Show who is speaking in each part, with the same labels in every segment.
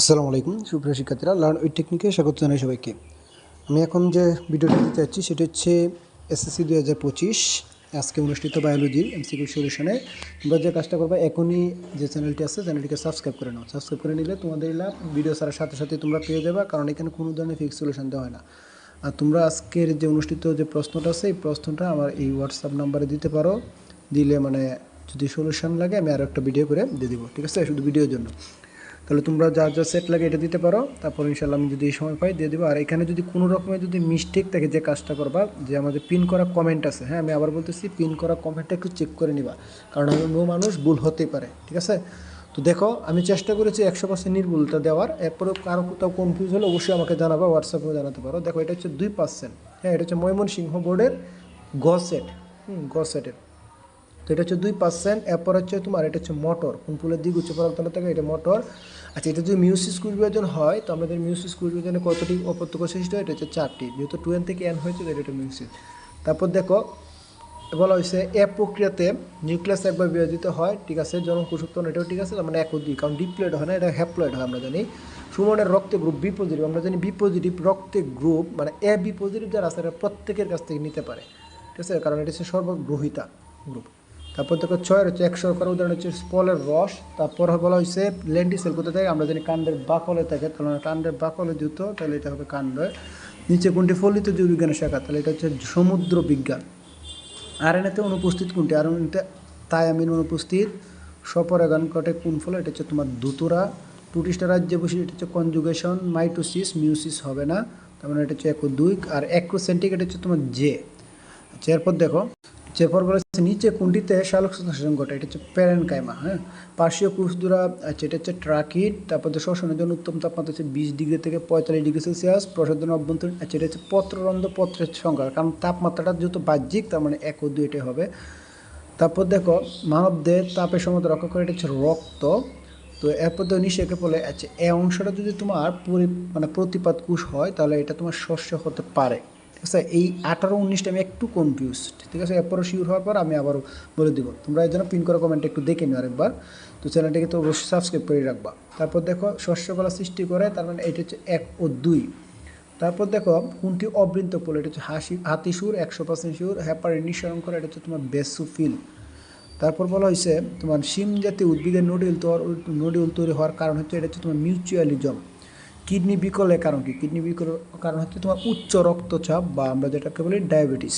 Speaker 1: আসসালামু আলাইকুম, সুপ্রিয় শিক্ষার্থীরা। লার্ন উইথ টেকনিকে স্বাগত জানাই সবাইকে। আমি এখন যে ভিডিওটি দিতে যাচ্ছি, সেটা হচ্ছে এসএসসি দুই হাজার পঁচিশ। আজকে অনুষ্ঠিত বায়োলজির এমসিকিউ সলিউশনে তোমরা যে কাজটা করবে, এখনই যে চ্যানেলটি আছে, চ্যানেলটিকে সাবস্ক্রাইব করে নাও। সাবস্ক্রাইব করে নিলে তোমাদের লাভ। ভিডিও ছাড়ার সাথে সাথে তোমরা পেয়ে যাবে, কারণ এখানে কোনো ধরনের ফিক্স সলিউশন দেওয়া হয় না। আর তোমরা আজকের যে অনুষ্ঠিত যে প্রশ্নটা আছে, এই প্রশ্নটা আমার এই হোয়াটসঅ্যাপ নাম্বারে দিতে পারো। দিলে মানে যদি সলিউশন লাগে, আমি আরও একটা ভিডিও করে দিয়ে দিব, ঠিক আছে? শুধু ভিডিওর জন্য। তাহলে তোমরা যা যা সেট লাগে এটা দিতে পারো। তারপর ইনশাল্লাহ আমি যদি এই সময় পাই, দিয়ে দেবো। আর এখানে যদি কোনো রকমের যদি মিস্টেক থাকে যে কাজটা করবা, যে আমাদের পিন করা কমেন্ট আছে হ্যাঁ আমি আবার বলতেছি পিন করা কমেন্টটা একটু চেক করে নিবা। কারণ আমি নো মানুষ, ভুল হতেই পারে, ঠিক আছে? তো দেখো, আমি চেষ্টা করেছি একশো পার্সেন্ট নির্ভুলতা দেওয়ার। এরপরে কারও কোথাও কনফিউজ হলে অবশ্যই আমাকে জানাবা হোয়াটসঅ্যাপেও জানাতে পারো। দেখো, এটা হচ্ছে দুই পার্সেন্ট হ্যাঁ এটা হচ্ছে ময়মনসিংহ বোর্ডের গ সেট হুম, গ সেটের তো এটা হচ্ছে দুই পার্সেন্ট এরপর হচ্ছে তোমার এটা হচ্ছে মোটর কোন ফুলের দিক উচ্চ পরাগতলা থেকে, এটা মোটর আচ্ছা এটা যদি মিউসিস কুড়িবিভাজন হয়, তো আমাদের মিউসিস কুড়িবিভাজনে কতটি অপত্যক সৃষ্টি হয় এটা হচ্ছে চারটি। যেহেতু টু এন থেকে এন হয়েছে এটা একটা মিউসিস তারপর দেখো, বলা হয়েছে এ প্রক্রিয়াতে নিউক্লিয়াস একবার বিভাজিত হয়, ঠিক আছে জনম কুসুপ্তন এটাও ঠিক আছে মানে এক দুই, কারণ ডিপ্লয়েড হয় না, এটা হ্যাপ্লয়েড হয়, আমরা জানি। সুমনের রক্তে গ্রুপ বি পজিটিভ আমরা জানি বি পজিটিভ রক্তে গ্রুপ মানে এ বি পজিটিভ যারা আছে প্রত্যেকের কাছ থেকে নিতে পারে, ঠিক আছে, কারণ এটা হচ্ছে সর্বগ্রহিতা গ্রুপ তারপর দেখো ছয়ের হচ্ছে একশো করার উদাহরণ হচ্ছে স্পলের রস। তারপর বলা হয়েছে লেন্টিসেল কোথায় থাকে আমরা জানি কাণ্ডের বাকলে থাকে। তাহলে কাণ্ডের বাকলে যুক্ত তাহলে এটা হবে কাণ্ড। নিচে কোনটি ফলিত জীববিজ্ঞানের শাখা? তাহলে এটা হচ্ছে সমুদ্র বিজ্ঞান। আরএনএতে অনুপস্থিত কোনটি? আরএনএতে থায়ামিন অনুপস্থিত। সপরাগান কটে কোন ফলে? এটা হচ্ছে তোমার দুতুরা টুটিস্টা রাজ্যে বসে এটা হচ্ছে কনজুগেশন, মাইটোসিস, মিউসিস হবে না। তার মানে এটা হচ্ছে এক দুই আর অ্যাক্রোসেন্টিক এটা হচ্ছে তোমার জে। আচ্ছা এরপর দেখো এরপর বলেছে নিচে কোনটিতে শালক সংশ্লেষণ ঘটে, এটা হচ্ছে প্যারেন কাইমা হ্যাঁ? পার্শ্বীয় কুশদুরা আচ্ছা এটা হচ্ছে ট্রাকিট, তারপর তো শ্বসনের জন্য উত্তম তাপমাত্রা হচ্ছে বিশ ডিগ্রি থেকে পঁয়তাল্লিশ ডিগ্রি সেলসিয়াস, প্রসাধন অভ্যন্তরীণ আচ্ছা এটা হচ্ছে পত্ররন্ধ পত্রের সংখ্যা, কারণ তাপমাত্রাটা যেহেতু বাহ্যিক, তার মানে এক ও দুই এটাই হবে। তারপর দেখো, মানবদের তাপের সমতা রক্ষা করে, এটা হচ্ছে রক্ত। তো এরপর তো নিষেকে বলে আচ্ছা এই অংশটা যদি তোমার পরি মানে প্রতিপাদ কুশ হয়, তাহলে এটা তোমার শস্য হতে পারে। আছে এই আঠারো, উনিশটা আমি একটু কনফিউজ ঠিক আছে? এরপরও শিওর হওয়ার পর আমি আবারও বলে দিব। তোমরা এই জন্য পিন করা কমেন্ট একটু দেখে নিও আরেকবার। তো চ্যানেলটাকে তো অবশ্যই সাবস্ক্রাইব করে রাখবা। তারপর দেখো শস্যকলা সৃষ্টি করে, তার মানে এটা হচ্ছে এক ও দুই। তারপর দেখো, কোনটি অবৃন্ত পোল? এটা হচ্ছে হাসি, হাতি সুর, একশো পার্সেন্ট সুর হ্যাপার নিঃসরণ করে, এটা হচ্ছে তোমার বেসুফিল তারপর বলা হয়েছে, তোমার সিম জাতীয় উদ্ভিদের নোডিউল তৈরি নোডিউল তৈরি হওয়ার কারণ হচ্ছে, এটা হচ্ছে তোমার মিউচুয়ালিজম কিডনি বিকলের কারণ কি? কিডনি বিকলের কারণ হচ্ছে তোমার উচ্চ রক্তচাপ বা আমরা যেটাকে বলি ডায়াবেটিস।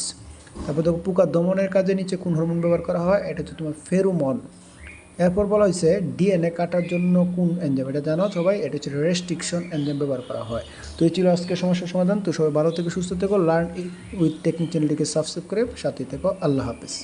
Speaker 1: তারপর দেখো পোকা দমনের কাজে নিচে কোন হরমোন ব্যবহার করা হয়? এটা হচ্ছে তোমার ফেরোমন। এরপর বলা হয়েছে ডিএনএ কাটার জন্য কোন এনজাম এটা জানো সবাই? এটা হচ্ছে রেস্ট্রিকশন এনজাম ব্যবহার করা হয়। তো এই ছিল আজকের সমস্যার সমাধান। তো সবাই ভালো থেকে, সুস্থ থেকো লার্ন উইথ টেকনিক চ্যানেলটিকে সাবস্ক্রাইব করে সাথে থেকো। আল্লাহ হাফিজ।